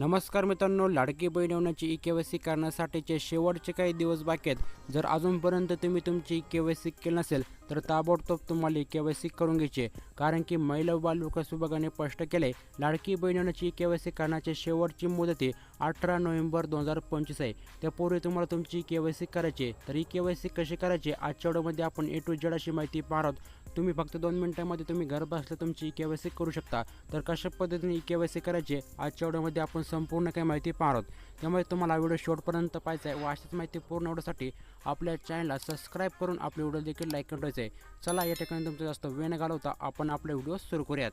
नमस्कार मित्रांनो लाडकी बहीण होण्याची ई के वाय सी करण्यासाठीचे शेवटचे काही दिवस बाकी आहेत. जर अजूनपर्यंत तुम्ही तुमची ई के वाय सी केली नसेल तर ताबडतोब तुम्हाला ई के वाय सी करून घ्यायची कारण की महिला व बाल विकास विभागाने स्पष्ट केले लाडकी बहीण होण्याची ई के वाय सी करण्याची शेवटची मुदत ही अठरा नोव्हेंबर दोन हजार पंचवीस आहे. त्यापूर्वी तुम्हाला तुमची ई के वाय सी करायची आहे. तर ई के वाय सी कशी करायची? आजच्या व्हिडिओमध्ये आपण ए टू जेड अशी माहिती पाहत आहोत. तुम्ही फक्त दोन मिनिटांमध्ये तुम्ही घर बसल्या तुमची ई के वाय सी करू शकता. तर कशा पद्धतीने ई के वाय सी करायची आजच्या व्हिडिओमध्ये आपण संपूर्ण काही माहिती पाहणार आहोत. त्यामुळे तुम्हाला व्हिडिओ शेवटपर्यंत पाहायचा आहे व अशीच माहिती पूर्ण होण्यासाठी आपल्या चॅनलला सबस्क्राईब करून आपले व्हिडिओ देखील लाईक करायचं आहे. चला या ठिकाणी तुमचा जास्त वेळ न घालवता आपण आपले व्हिडिओ सुरू करूयात.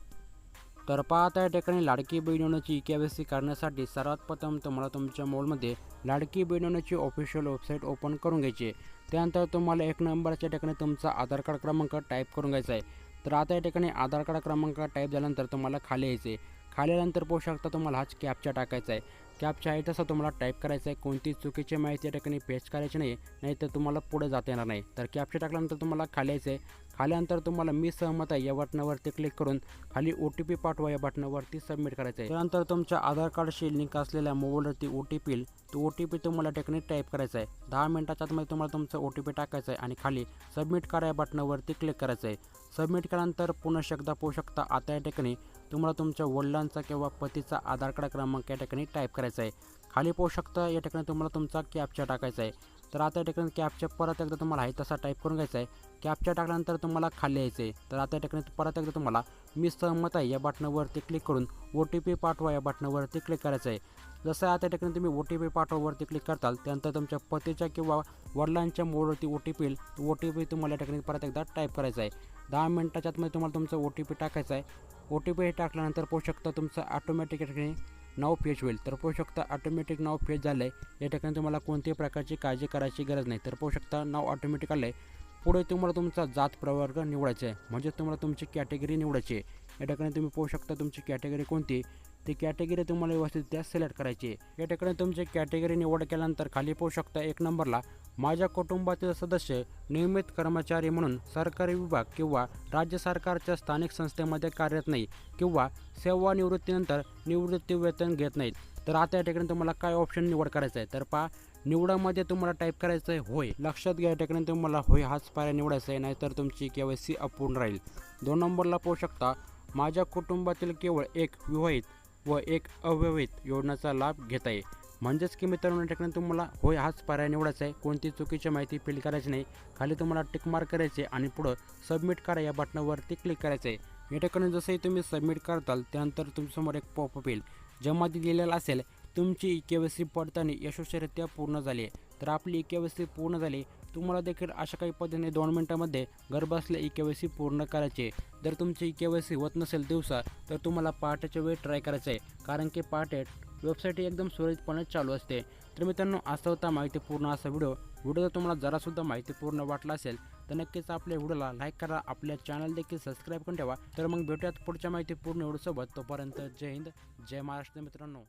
तर पाहता या ठिकाणी लाडकी बहिणीची ई के वाय सी करण्यासाठी सर्वात प्रथम तुम्हाला तुमच्या मोबाईलमध्ये लाडकी बहिणीची ऑफिशियल वेबसाईट ओपन करून घ्यायची त्यानंतर तुम्हाला एक नंबरच्या ठिकाणी तुमचा आधार कार्ड क्रमांक टाईप करून घ्यायचा आहे. तर आता या ठिकाणी आधार कार्ड क्रमांक टाईप झाल्यानंतर तुम्हाला खाली यायचे खाली आल्यानंतर पाहू शकता तुम्हाला हाच कॅपचा टाकायचा आहे. कॅपच्या आहे तसं तुम्हाला टाईप करायचं आहे कोणती चुकीची माहिती या ठिकाणी पेस्ट करायची नाही नाही तर तुम्हाला पुढे जाता येणार नाही. तर कॅपचा टाकल्यानंतर तुम्हाला खाली यायचं आहे खाल्यानंतर तुम्हाला मी सहमत आहे या बटनावरती क्लिक करून खाली ओ टी पी पाठवा या बटनावरती सबमिट करायचं आहे त्यानंतर तुमच्या आधार कार्डशी लिंक असलेल्या मोबाईलवरती ओ टी पी तो ओ टी पी तुम्हाला टेक्निक टाईप करायचा आहे दहा मिनिटाच्या आतमध्ये तुम्हाला तुमचं ओ टी पी टाकायचं आहे आणि खाली सबमिट करा या बटनावरती क्लिक करायचं आहे सबमिट केल्यानंतर पुन्हा एकदा पोहू शकता. आता या ठिकाणी तुम्हाला तुमच्या वडिलांचा किंवा पतीचा आधार कार्ड क्रमांक या ठिकाणी टाईप करायचा आहे. खाली पाहू शकता या ठिकाणी तुम्हाला तुमचा कॅपचा टाकायचा आहे. तर आता या ठिकाणी कॅपचा परत एकदा तुम्हाला आहे तसा टाईप करून घ्यायचा आहे. कॅपच्या टाकल्यानंतर तुम्हाला खाली यायचं आहे. तर आता या ठिकाणी परत एकदा तुम्हाला मी सहमत आहे या बटनावरती क्लिक करून ओ टी पी पाठवा या बटनावरती क्लिक करायचं आहे. जसं आता या ठिकाणी तुम्ही ओ टी पी पाठवावरती क्लिक करताल त्यानंतर तुमच्या पतीच्या किंवा वडिलांच्या मोडवरती O T P O T P तुम्हाला या ठिकाणी परत एकदा टाईप करायचा आहे. दहा मिनटाच्या आतमध्ये तुम्हाला तुमचं ओ टी पी टाकायचा आहे. ओ टी पी टाकल्यानंतर पाहू शकता तुमचं ऑटोमॅटिक या ठिकाणी नाव पेज होईल. तर पाहू शकता ऑटोमॅटिक नाव पेज झालं आहे या ठिकाणी तुम्हाला कोणत्याही प्रकारची काळजी करायची गरज नाही. तर पाहू शकता नाव ऑटोमॅटिक आलं आहे पुढे तुम्हाला तुमचा जात प्रवर्ग निवडायचा आहे. म्हणजे तुम्हाला तुमची कॅटेगरी निवडायची आहे. या ठिकाणी तुम्ही पाहू शकता तुमची कॅटेगरी कोणती? ती कॅटेगरी तुम्हाला व्यवस्थित त्या सिलेक्ट करायची या ठिकाणी तुमची कॅटेगरी निवड केल्यानंतर खाली पाहू शकता एक नंबरला माझ्या कुटुंबातील सदस्य नियमित कर्मचारी म्हणून सरकारी विभाग किंवा राज्य सरकारच्या स्थानिक संस्थेमध्ये कार्यरत नाही किंवा सेवानिवृत्तीनंतर निवृत्ती वेतन घेत नाहीत. तर आता या ठिकाणी तुम्हाला काय ऑप्शन निवड करायचं आहे? तर पहा निवडामध्ये तुम्हाला टाईप करायचं आहे होय. लक्षात घ्या या ठिकाणी तुम्हाला होय हाच पर्याय निवडायचा आहे नाहीतर तुमची के वाय सी अपूर्ण राहील. दोन नंबरला पाहू शकता माझ्या कुटुंबातील केवळ एक विवाहित व एक अव्यवहित योजनेचा लाभ घेता येईल म्हणजेच की मित्रांनो या ठिकाणी तुम्हाला होय हाच पर्याय निवडायचा आहे. कोणती चुकीची माहिती फिल करायची नाही. खाली तुम्हाला टिक मार्क करायचे आणि पुढं सबमिट करा. या बटनावरती क्लिक करायचं आहे. या ठिकाणी जसंही तुम्ही सबमिट करताल त्यानंतर तुमच्यासमोर एक पॉपअप येईल. ज्यामध्ये दिलेलं असेल तुमची ई के वाय सी पडताळणी यशस्वीरित्या पूर्ण झाली आहे. तर आपली ई के वाय सी पूर्ण झाली तुम्हाला देखील अशा काही पद्धतीने दोन मिनटामध्ये घरबसल्या ई के वाय सी पूर्ण करायची जर तुमची ई के वाय सी होत नसेल दिवसा तर तुम्हाला पहाटेच्या वेळी ट्राय करायचं आहे. कारण की पहाटे वेबसाईट ही एकदम सुरळीतपणे चालू असते. तर मित्रांनो असा होता माहितीपूर्ण असा व्हिडिओ. व्हिडिओ जर तुम्हाला जरासुद्धा माहितीपूर्ण वाटला असेल तर नक्कीच आपल्या व्हिडिओला लाईक करा. आपल्या चॅनल देखील सबस्क्राईब करून ठेवा. तर मग भेटूयात पुढच्या माहितीपूर्ण व्हिडिओसोबत. तोपर्यंत जय हिंद जय महाराष्ट्र मित्रांनो.